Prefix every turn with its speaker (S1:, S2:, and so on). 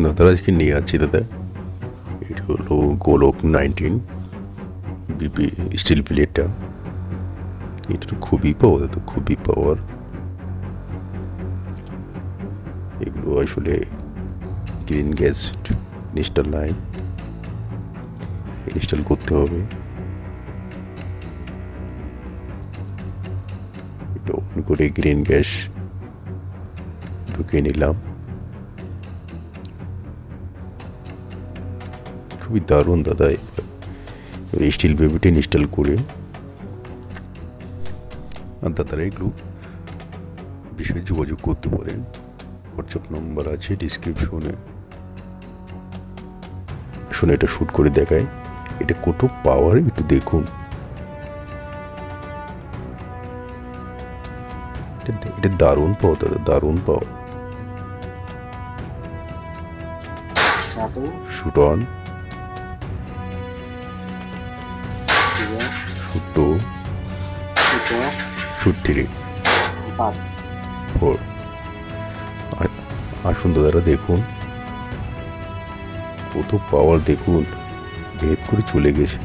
S1: দাদার আজকে নিয়ে যাচ্ছি দাদা। এটা হলো গোলক নাইনটিন বিপি স্টিল প্লেটটা। এটা তো খুবই পাওয়ার দাদা খুবই পাওয়ার এগুলো আসলে গ্রিন গ্যাস ইনস্টল নাই। ইনস্টল করতে হবে। এটা অন করে গ্রিন গ্যাস ঢুকিয়ে নিলাম। খুবই দারুণ দাদা। এই স্টিল বেবিটা ইনস্টল করে। আর দাদারা এগুলো বিষয়ে যোগাযোগ করতে পারেন। হোয়াটসঅ্যাপ নম্বর আছে ডিসক্রিপশনে শুনে এটা শ্যুট করে দেখায় এটা কত পাওয়ার একটু দেখুন। এটা দারুণ পাওয়ার দাদা দারুণ পাওয়ার শুট অন থ্রি
S2: পাঁচ
S1: ফোর আসুন দাদারা দেখুন। কত পাওয়ার দেখুন। ভেদ করে চলে গেছে।